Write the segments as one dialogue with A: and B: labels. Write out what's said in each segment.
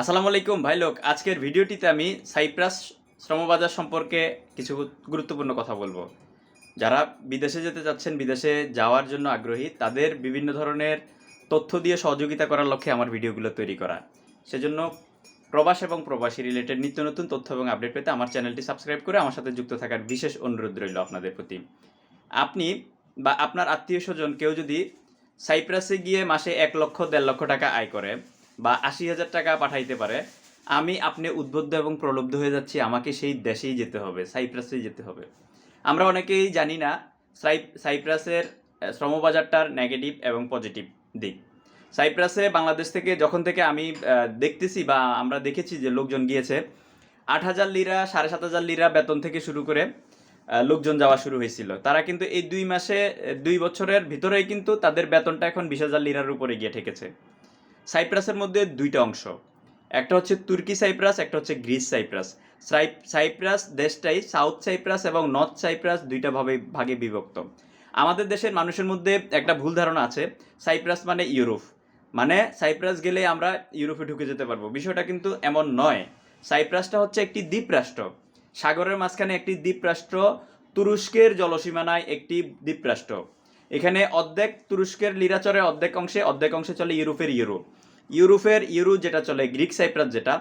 A: আসসালামু আলাইকুম, ভাই লোক। আজকের ভিডিওটিতে আমি সাইপ্রাস শ্রমবাজার সম্পর্কে কিছু গুরুত্বপূর্ণ কথা বলব। যারা বিদেশে যেতে চাচ্ছেন, বিদেশে যাওয়ার জন্য আগ্রহী, তাদের বিভিন্ন ধরনের তথ্য দিয়ে সহযোগিতা করার লক্ষ্যে আমার ভিডিওগুলো তৈরি করা। সেজন্য প্রবাস এবং প্রবাসী রিলেটেড নিত্য নতুন তথ্য এবং আপডেট পেতে আমার চ্যানেলটি সাবস্ক্রাইব করে আমার সাথে যুক্ত থাকার বিশেষ অনুরোধ রইল আপনাদের প্রতি। আপনি বা আপনার আত্মীয় স্বজন কেউ যদি সাইপ্রাসে গিয়ে মাসে এক লক্ষ, দেড় লক্ষ টাকা আয় করে বা আশি হাজার টাকা পাঠাইতে পারে। আমি, আপনি উদ্বুদ্ধ এবং প্রলুব্ধ হয়ে যাচ্ছি, আমাকে সেই দেশেই যেতে হবে, সাইপ্রাসেই যেতে হবে। আমরা অনেকেই জানি না সাই- সাইপ্রাসের শ্রমবাজারটার নেগেটিভ এবং পজিটিভ দিক। সাইপ্রাসে বাংলাদেশ থেকে, যখন থেকে আমি দেখতেছি বা আমরা দেখেছি যে লোকজন গিয়েছে, আট হাজার লিরা, সাড়ে সাত হাজার লিরা বেতন থেকে শুরু করে লোকজন যাওয়া শুরু হয়েছিল। তারা কিন্তু এই দুই মাসে দুই বছরের ভিতরেই কিন্তু তাদের বেতনটা এখন বিশ হাজার লিরার উপরে গিয়ে ঠেকেছে। সাইপ্রাসের মধ্যে দুইটা অংশ। একটা হচ্ছে তুর্কি সাইপ্রাস, একটা হচ্ছে গ্রিস সাইপ্রাস। সাইপ্রাস দেশটাই সাউথ সাইপ্রাস এবং নর্থ সাইপ্রাস দুইটা ভাবে ভাগে বিভক্ত। আমাদের দেশের মানুষের মধ্যে একটা ভুল ধারণা আছে, সাইপ্রাস মানে ইউরোপ। মানে সাইপ্রাস গেলে আমরা ইউরোপে ঢুকে যেতে পারব। বিষয়টা কিন্তু এমন নয়। সাইপ্রাসটা হচ্ছে একটি দ্বীপরাষ্ট্র। সাগরের মাঝখানে একটি দ্বীপরাষ্ট্র, তুরস্কের জলসীমানায় একটি দ্বীপরাষ্ট্র। এখানে অর্ধেক তুরস্কের লিরাচরে অর্ধেক অংশে অর্ধেক অংশে চলে ইউরোপের ইউরো। ইউরোপের ইউরো যেটা চলে, গ্রিক সাইপ্রাস যেটা,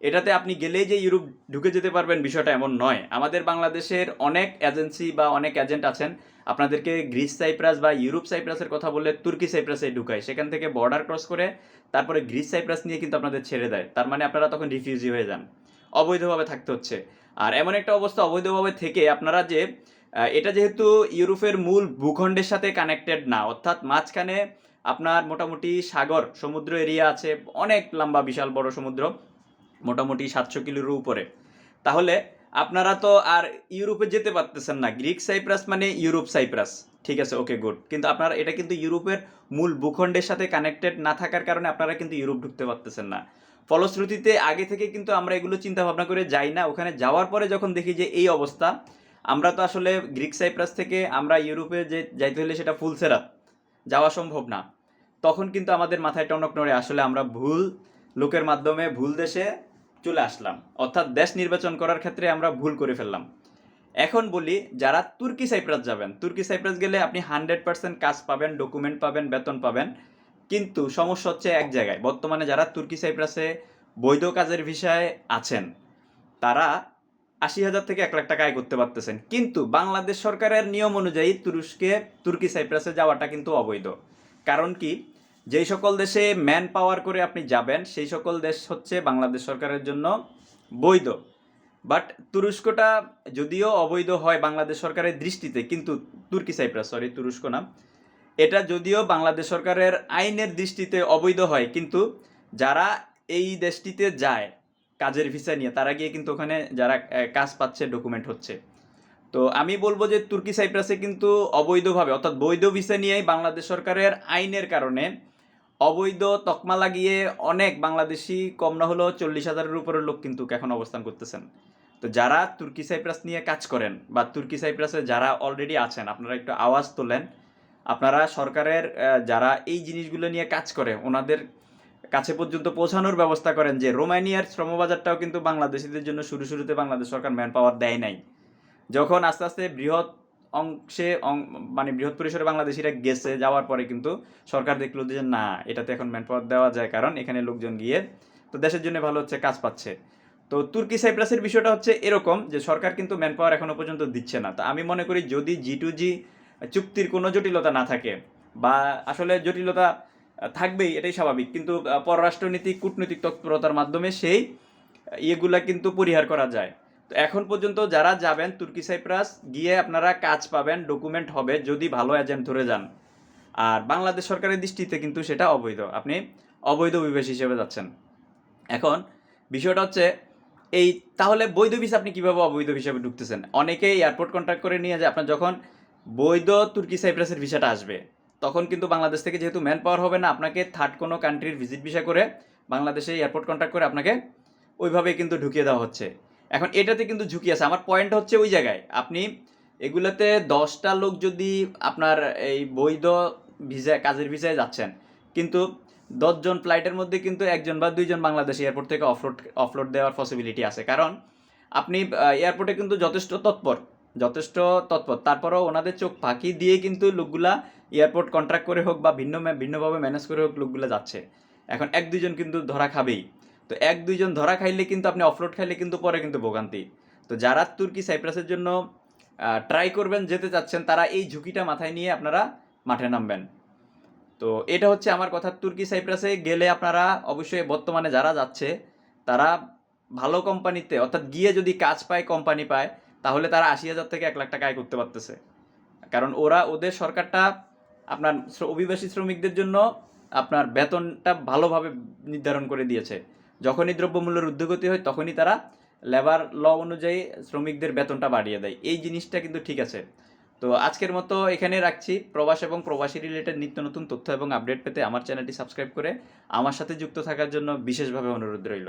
A: এটাতে আপনি গেলেই যে ইউরোপ ঢুকে যেতে পারবেন বিষয়টা এমন নয়। আমাদের বাংলাদেশের অনেক এজেন্সি বা অনেক এজেন্ট আছেন, আপনাদেরকে গ্রিস সাইপ্রাস বা ইউরোপ সাইপ্রাসের কথা বললে তুর্কি সাইপ্রাসে ঢুকায়। সেখান থেকে বর্ডার ক্রস করে তারপরে গ্রিস সাইপ্রাস নিয়ে কিন্তু আপনাদের ছেড়ে দেয়। তার মানে আপনারা তখন রিফিউজি হয়ে যান। অবৈধভাবে থাকতে হচ্ছে। আর এমন একটা অবস্থা অবৈধভাবে থেকে আপনারা যে এটা যেহেতু ইউরোপের মূল ভূখণ্ডের সাথে কানেক্টেড না, অর্থাৎ মাঝখানে আপনার মোটামুটি সাগর, সমুদ্র এরিয়া আছে, অনেক লম্বা, বিশাল, বড় সমুদ্র, মোটামুটি সাতশো কিলোর উপরে। তাহলে আপনারা তো আর ইউরোপে যেতে পারতেছেন না, গ্রিক সাইপ্রাস মানে ইউরোপ সাইপ্রাস, ঠিক আছে ওকে গুড কিন্তু আপনারা, এটা কিন্তু ইউরোপের মূল ভূখণ্ডের সাথে কানেক্টেড না থাকার কারণে আপনারা কিন্তু ইউরোপ ঢুকতে পারতেছেন না। ফলশ্রুতিতে আগে থেকে কিন্তু আমরা এগুলো চিন্তা ভাবনা করে যাই না, ওখানে যাওয়ার পরে যখন দেখি যে এই অবস্থা আমরা তো আসলে গ্রিক সাইপ্রাস থেকে আমরা ইউরোপে যে যাইতে হলে সেটা ফুলসেরাত যাওয়া সম্ভব না। তখন কিন্তু আমাদের মাথায় টনক নড়ে, আসলে আমরা ভুল লোকের মাধ্যমে ভুল দেশে চলে আসলাম। অর্থাৎ দেশ নির্বাচন করার ক্ষেত্রে আমরা ভুল করে ফেললাম। এখন বলি, যারা তুর্কি সাইপ্রাস যাবেন, তুর্কি সাইপ্রাস গেলে আপনি হান্ড্রেড পার্সেন্ট কাজ পাবেন, ডকুমেন্ট পাবেন, বেতন পাবেন। কিন্তু সমস্যা হচ্ছে এক জায়গায়, বর্তমানে যারা তুর্কি সাইপ্রাসে বৈধ কাজের বিষয়ে আছেন, তারা আশি হাজার থেকে এক লাখ টাকা আয় করতে পারতেছেন। কিন্তু বাংলাদেশ সরকারের নিয়ম অনুযায়ী তুরস্কে, তুর্কি সাইপ্রাসে যাওয়াটা কিন্তু অবৈধ। কারণ কি? যেই সকল দেশে ম্যান পাওয়ার করে আপনি যাবেন, সেই সকল দেশ হচ্ছে বাংলাদেশ সরকারের জন্য বৈধ। বাট তুরস্কটা যদিও অবৈধ হয় বাংলাদেশ সরকারের দৃষ্টিতে, কিন্তু তুর্কি সাইপ্রাস সরি তুরস্ক না। এটা যদিও বাংলাদেশ সরকারের আইনের দৃষ্টিতে অবৈধ হয়, কিন্তু যারা এই দেশটিতে যায় কাজের ভিসা নিয়ে, তারা গিয়ে কিন্তু ওখানে যারা কাজ পাচ্ছে ডকুমেন্ট হচ্ছে। তো আমি বলব যে তুর্কি সাইপ্রাসে কিন্তু অবৈধভাবে, অর্থাৎ বৈধ ভিসা নিয়েই বাংলাদেশ সরকারের আইনের কারণে অবৈধ তকমা লাগিয়ে অনেক বাংলাদেশি কম না হলেও চল্লিশ হাজারের উপরের লোক কিন্তু এখন অবস্থান করতেছেন। তো যারা তুর্কি সাইপ্রাস নিয়ে কাজ করেন বা তুর্কি সাইপ্রাসে যারা অলরেডি আছেন, আপনারা একটু আওয়াজ তোলেন। আপনারা সরকারের যারা এই জিনিসগুলো নিয়ে কাজ করে, ওনাদের কাছে পর্যন্ত পৌঁছানোর ব্যবস্থা করেন যে রোমানিয়ার শ্রমবাজারটাও কিন্তু বাংলাদেশিদের জন্য শুরু শুরুতে বাংলাদেশ সরকার ম্যান পাওয়ার দেয় নাই। যখন আস্তে আস্তে বৃহৎ অংশে মানে বৃহৎ পরিসরে বাংলাদেশিরা গেছে, যাওয়ার পরে কিন্তু সরকার দেখল যে না, এটাতে এখন ম্যান পাওয়ার দেওয়া যায় কারণ এখানে লোকজন গিয়ে তো দেশের জন্য ভালো হচ্ছে, কাজ পাচ্ছে। তো তুর্কি সাইপ্রাসের বিষয়টা হচ্ছে এরকম যে সরকার কিন্তু ম্যান পাওয়ার এখনও পর্যন্ত দিচ্ছে না। তা আমি মনে করি যদি জি টু জি চুক্তির কোনো জটিলতা না থাকে বা আসলে জটিলতা থাকবেই, এটাই স্বাভাবিক। কিন্তু পররাষ্ট্রনীতি, কূটনৈতিক তৎপরতার মাধ্যমে সেই ইয়েগুলা কিন্তু পরিহার করা যায়। তো এখন পর্যন্ত যারা যাবেন, তুর্কি সাইপ্রাস, গিয়ে আপনারা কাজ পাবেন, ডকুমেন্ট হবে, যদি ভালো এজেন্ট ধরে যান। আর বাংলাদেশ সরকারের দৃষ্টিতে কিন্তু সেটা অবৈধ। আপনি অবৈধ অভিবাসী হিসেবে যাচ্ছেন। এখন বিষয়টা হচ্ছে, এই তাহলে বৈধ ভিসা আপনি কীভাবে অবৈধ হিসাবে ঢুকতেছেন? অনেকেই এয়ারপোর্ট কন্ট্যাক্ট করে নিয়ে যায়। আপনার যখন বৈধ তুর্কি সাইপ্রাসের ভিসাটা আসবে তখন কিন্তু বাংলাদেশ থেকে যেহেতু ম্যান পাওয়ার হবে না, আপনাকে থার্ড কোনো কান্ট্রির ভিজিট ভিসা করে বাংলাদেশে এয়ারপোর্ট কন্ট্যাক্ট করে আপনাকে ওইভাবে কিন্তু ঢুকিয়ে দেওয়া হচ্ছে। এখন এটাতে কিন্তু ঝুঁকি আছে। আমার পয়েন্ট হচ্ছে ওই জায়গায়, আপনি এগুলোতে দশটা লোক যদি আপনার এই বৈধ ভিসা কাজের ভিসায় যাচ্ছেন, কিন্তু দশজন ফ্লাইটের মধ্যে কিন্তু একজন বা দুইজন বাংলাদেশ এয়ারপোর্ট থেকে অফলোড অফলোড দেওয়ার পসিবিলিটি আছে। কারণ আপনি এয়ারপোর্টে কিন্তু যথেষ্ট তৎপর। যথেষ্ট তৎপর। তারপরেও ওনাদের চোখ ফাঁকি দিয়ে কিন্তু লোকগুলা এয়ারপোর্ট কন্ট্রাক্ট করে হোক বা ভিন্ন ভিন্নভাবে ম্যানেজ করে হোক লোকগুলো যাচ্ছে। এখন এক দুইজন কিন্তু ধরা খাবেই। তো এক দুইজন ধরা খাইলে কিন্তু আপনি অফলোড খাইলে কিন্তু পরে কিন্তু ভোগান্তি। তো যারা তুর্কি সাইপ্রাসের জন্য ট্রাই করবেন, যেতে চাচ্ছেন, তারা এই ঝুঁকিটা মাথায় নিয়ে আপনারা মাঠে নামবেন। তো এটা হচ্ছে আমার কথা। তুর্কি সাইপ্রাসে গেলে আপনারা অবশ্যই বর্তমানে যারা যাচ্ছে, তারা ভালো কোম্পানিতে অর্থাৎ গিয়ে যদি কাজ পায় কোম্পানি পায় তাহলে তারা আশি হাজার থেকে এক লাখ টাকা আয় করতে পারতেছে। কারণ ওরা ওদের সরকারটা আপনার অভিবাসী শ্রমিকদের জন্য আপনার বেতনটা ভালোভাবে নির্ধারণ করে দিয়েছে। যখনই দ্রব্যমূল্যের ঊর্ধ্বগতি হয়, তখনই তারা লেবার ল অনুযায়ী শ্রমিকদের বেতনটা বাড়িয়ে দেয়। এই জিনিসটা কিন্তু ঠিক আছে। তো আজকের মতো এখানে রাখছি। প্রবাস এবং প্রবাসী রিলেটেড নিত্য নতুন তথ্য এবং আপডেট পেতে আমার চ্যানেলটি সাবস্ক্রাইব করে আমার সাথে যুক্ত থাকার জন্য বিশেষভাবে অনুরোধ রইল।